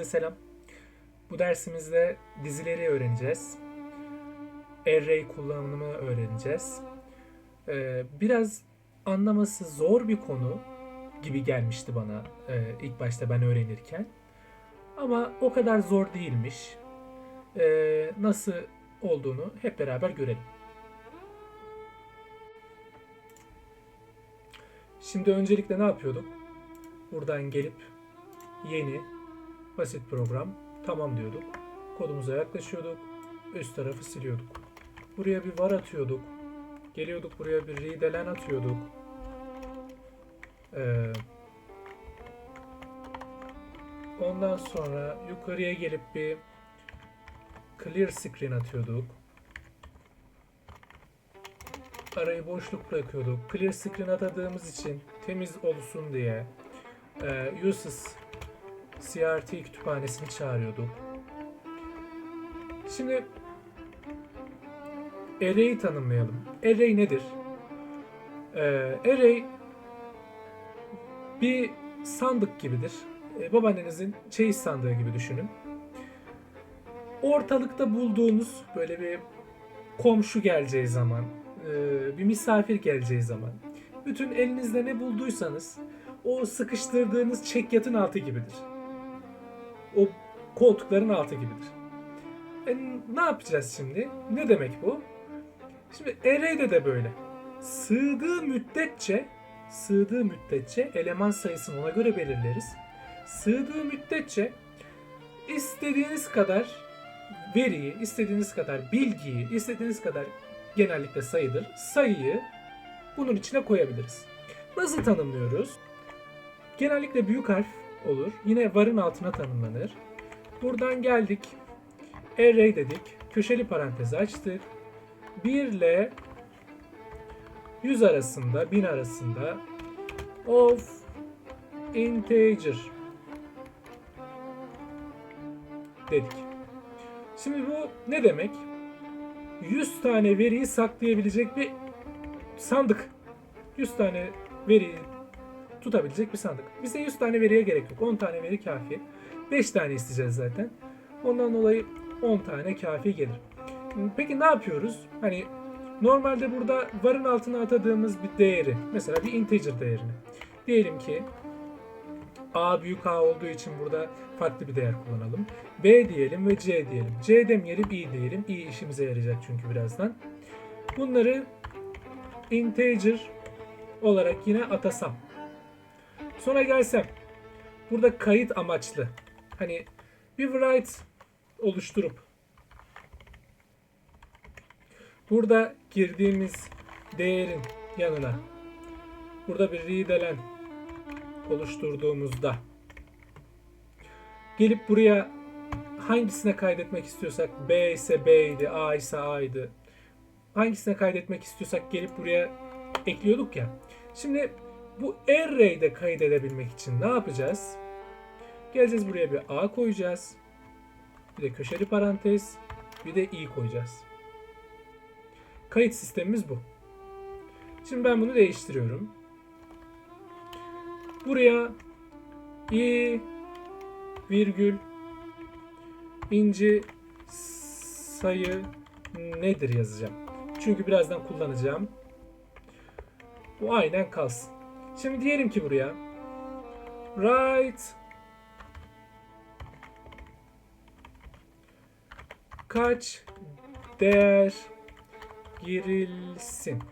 Hepinize selam. Bu dersimizde dizileri öğreneceğiz. Array kullanımını öğreneceğiz. Ee, biraz anlaması zor bir konu gibi gelmişti bana e, ilk başta ben öğrenirken. Ama o kadar zor değilmiş. Ee, nasıl olduğunu hep beraber görelim. Şimdi öncelikle ne yapıyorduk? Buradan gelip yeni basit program tamam diyorduk. Kodumuza yaklaşıyorduk. Üst tarafı siliyorduk. Buraya bir var atıyorduk. Geliyorduk buraya bir readelen atıyorduk. Ee, ondan sonra yukarıya gelip bir clear screen atıyorduk. Arayı boşluk bırakıyorduk. Clear screen atadığımız için temiz olsun diye e, uses CRT kütüphanesini çağırıyorduk. Şimdi array'i tanımlayalım. Array nedir? Ee, array bir sandık gibidir. Ee, babaannenizin çeyiz sandığı gibi düşünün. Ortalıkta bulduğunuz böyle bir komşu geleceği zaman, e, bir misafir geleceği zaman, bütün elinizde ne bulduysanız o sıkıştırdığınız çekyatın altı gibidir o koltukların altı gibidir. E, ne yapacağız şimdi? Ne demek bu? Şimdi array'de de böyle. Sığdığı müddetçe sığdığı müddetçe eleman sayısını ona göre belirleriz. Sığdığı müddetçe istediğiniz kadar veriyi, istediğiniz kadar bilgiyi, istediğiniz kadar genellikle sayıdır. Sayıyı bunun içine koyabiliriz. Nasıl tanımlıyoruz? Genellikle büyük harf olur. Yine varın altına tanımlanır. Buradan geldik. Array dedik. Köşeli parantez açtık. 1 ile 100 arasında, 1000 arasında of integer dedik. Şimdi bu ne demek? 100 tane veriyi saklayabilecek bir sandık. 100 tane veriyi tutabilecek bir sandık. Bize 100 tane veriye gerek yok. 10 tane veri kafi. 5 tane isteyeceğiz zaten. Ondan dolayı 10 tane kafi gelir. Peki ne yapıyoruz? Hani normalde burada varın altına atadığımız bir değeri, mesela bir integer değerini. Diyelim ki A büyük A olduğu için burada farklı bir değer kullanalım. B diyelim ve C diyelim. C demeyelim, I diyelim. I işimize yarayacak çünkü birazdan. Bunları integer olarak yine atasam. Sonra gelsem burada kayıt amaçlı hani bir write oluşturup burada girdiğimiz değerin yanına burada bir readelen oluşturduğumuzda gelip buraya hangisine kaydetmek istiyorsak B ise B'ydi, A ise A'ydı. Hangisine kaydetmek istiyorsak gelip buraya ekliyorduk ya. Şimdi bu array'de kaydedebilmek için ne yapacağız? Geleceğiz buraya bir A koyacağız. Bir de köşeli parantez. Bir de i koyacağız. Kayıt sistemimiz bu. Şimdi ben bunu değiştiriyorum. Buraya i virgül inci sayı nedir yazacağım. Çünkü birazdan kullanacağım. Bu aynen kalsın. Şimdi diyelim ki buraya write kaç değer girilsin.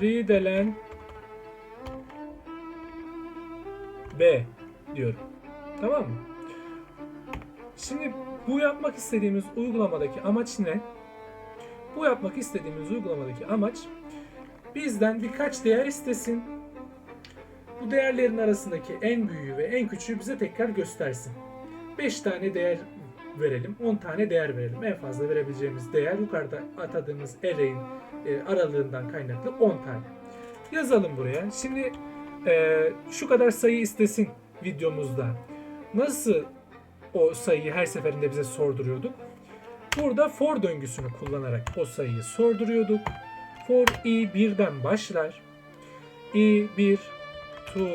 Readelen B diyorum. Tamam mı? Şimdi bu yapmak istediğimiz uygulamadaki amaç ne? Bu yapmak istediğimiz uygulamadaki amaç bizden birkaç değer istesin. Bu değerlerin arasındaki en büyüğü ve en küçüğü bize tekrar göstersin. 5 tane değer verelim, 10 tane değer verelim. En fazla verebileceğimiz değer yukarıda atadığımız array'in e, aralığından kaynaklı 10 tane. Yazalım buraya. Şimdi e, şu kadar sayı istesin videomuzda. Nasıl o sayıyı her seferinde bize sorduruyorduk? Burada for döngüsünü kullanarak o sayıyı sorduruyorduk. For i birden başlar. i 1 to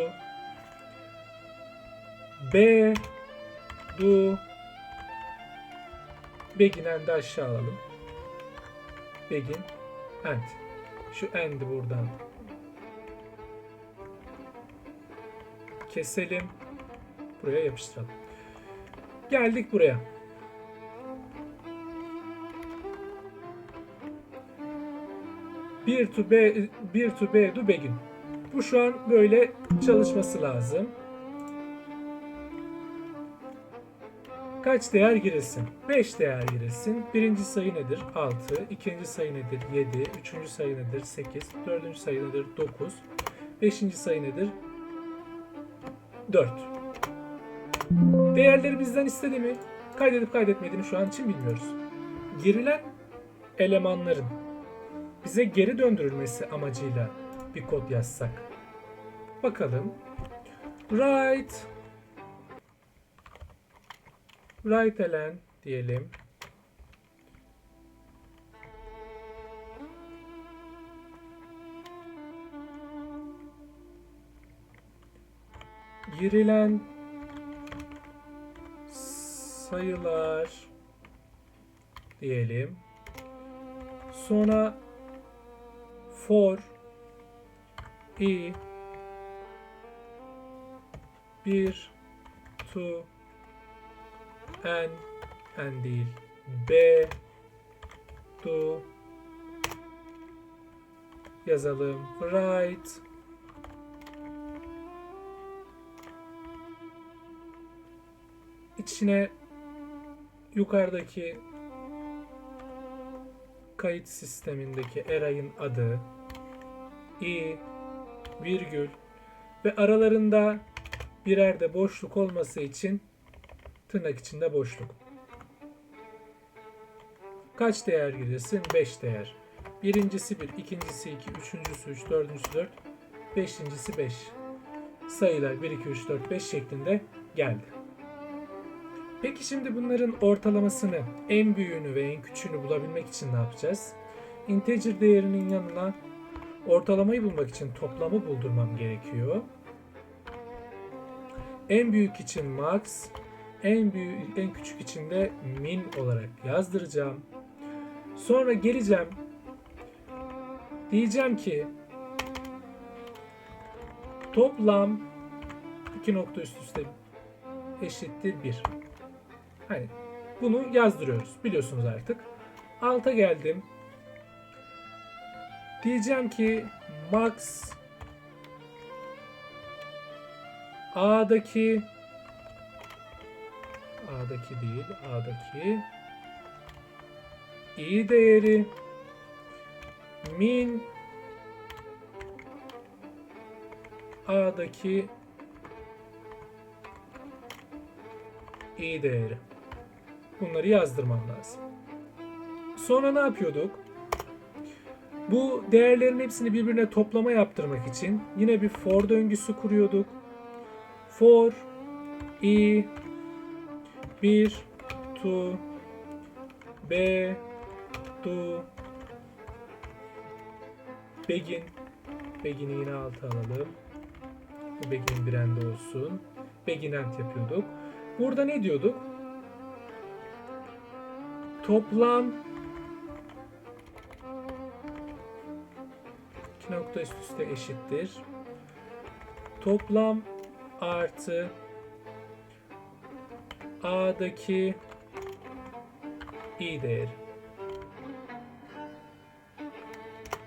B do begin and'i aşağı alalım. Begin and. Şu and'i buradan keselim. Buraya yapıştıralım. Geldik buraya. Bir to B, bir to B do begin. Bu şu an böyle çalışması lazım. Kaç değer girilsin? 5 değer girilsin. Birinci sayı nedir? 6. İkinci sayı nedir? 7. Üçüncü sayı nedir? 8. Dördüncü sayı nedir? 9. Beşinci sayı nedir? 4. Değerleri bizden istedi mi? Kaydedip kaydetmediğini şu an için bilmiyoruz. Girilen elemanların bize geri döndürülmesi amacıyla bir kod yazsak. Bakalım. Write write elen diyelim. Girilen sayılar diyelim. Sonra for i 1 to n n değil. B to yazalım. Write içine yukarıdaki kayıt sistemindeki array'ın adı, i, virgül ve aralarında birer de boşluk olması için tırnak içinde boşluk. Kaç değer girilsin? 5 değer. Birincisi 1, ikincisi 2, üçüncüsü 3, dördüncüsü 4, beşincisi 5. Sayılar 1, 2, 3, 4, 5 şeklinde geldi. Peki şimdi bunların ortalamasını, en büyüğünü ve en küçüğünü bulabilmek için ne yapacağız? Integer değerinin yanına ortalamayı bulmak için toplamı buldurmam gerekiyor. En büyük için max, en büyük en küçük için de min olarak yazdıracağım. Sonra geleceğim. Diyeceğim ki toplam iki nokta üst üste eşittir 1. Hani bunu yazdırıyoruz. Biliyorsunuz artık. Alta geldim. Diyeceğim ki max A'daki A'daki değil, A'daki i değeri min A'daki i değeri. Bunları yazdırmam lazım. Sonra ne yapıyorduk? Bu değerlerin hepsini birbirine toplama yaptırmak için yine bir for döngüsü kuruyorduk. For i 1 to b to begin begin'i yine alta alalım. Bu begin bir ende olsun. Begin end yapıyorduk. Burada ne diyorduk? Toplam nokta üst üste eşittir. Toplam artı A'daki i değeri.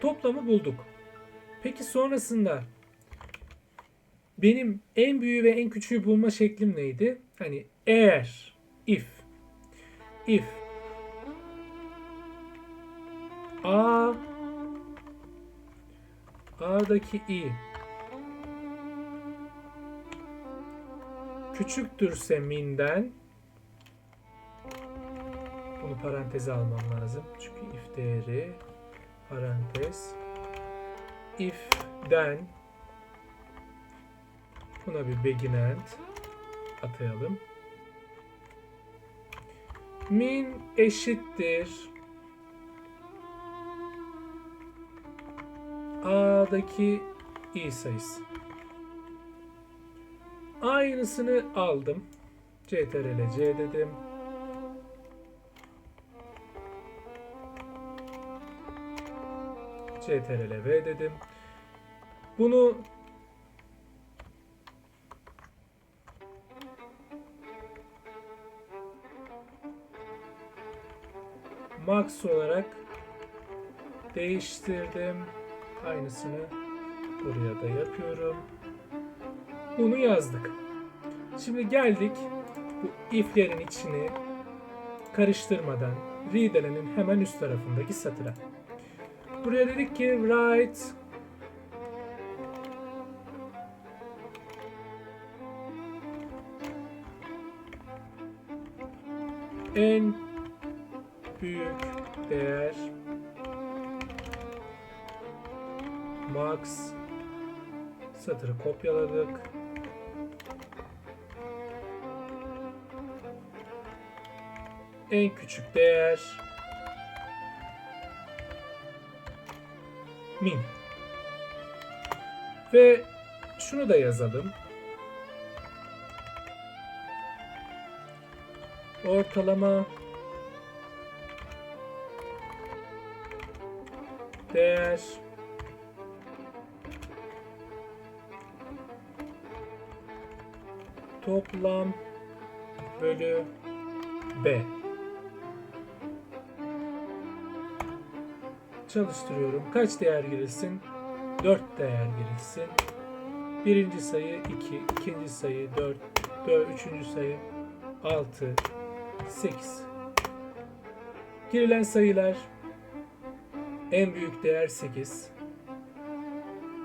Toplamı bulduk. Peki sonrasında benim en büyüğü ve en küçüğü bulma şeklim neydi? Hani eğer, if, if A A'daki i küçüktürse min'den bunu paranteze almam lazım. Çünkü if değeri parantez if'den buna bir begin end atayalım. Min eşittir A'daki i sayısı. aynısını aldım. CTRL C dedim. CTRL V dedim. Bunu max olarak değiştirdim. Aynısını buraya da yapıyorum. Bunu yazdık. Şimdi geldik bu if'lerin içini karıştırmadan read'lerin hemen üst tarafındaki satıra. Buraya dedik ki write en büyük değer max satırı kopyaladık. En küçük değer min. Ve şunu da yazalım. Ortalama değer toplam bölü b çalıştırıyorum. Kaç değer girilsin? 4 değer girilsin. Birinci sayı 2, ikinci sayı 4, 4 üçüncü sayı 6, 8. Girilen sayılar en büyük değer 8,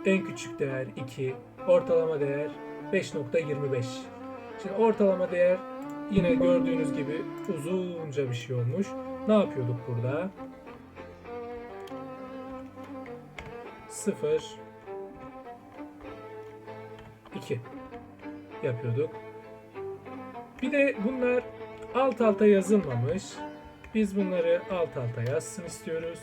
en küçük değer 2, ortalama değer 5.25. Şimdi ortalama değer yine gördüğünüz gibi uzunca bir şey olmuş. Ne yapıyorduk burada? 0 2 yapıyorduk. Bir de bunlar alt alta yazılmamış. Biz bunları alt alta yazsın istiyoruz.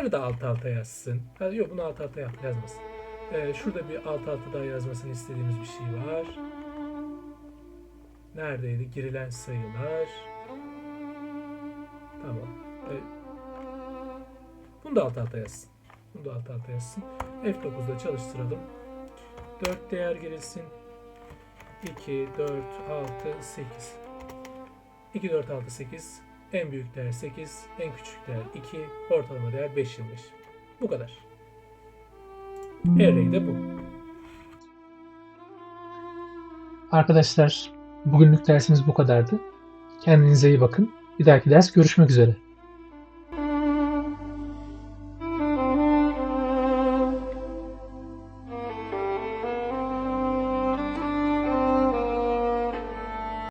Bunları da alt alta yazsın. Ha, yok bunu alt alta yazmasın. Ee, şurada bir alt alta daha yazmasını istediğimiz bir şey var. Neredeydi? Girilen sayılar. Tamam. Ee, bunu da alt alta yazsın. Bunu da alt alta yazsın. F9'da çalıştıralım. 4 değer girilsin. 2, 4, 6, 8. 2, 4, 6, 8. En büyük değer 8. En küçük değer 2. Ortalama değer 5, 25. Bu kadar. Array de bu. Arkadaşlar bugünlük dersimiz bu kadardı. Kendinize iyi bakın. Bir dahaki ders görüşmek üzere.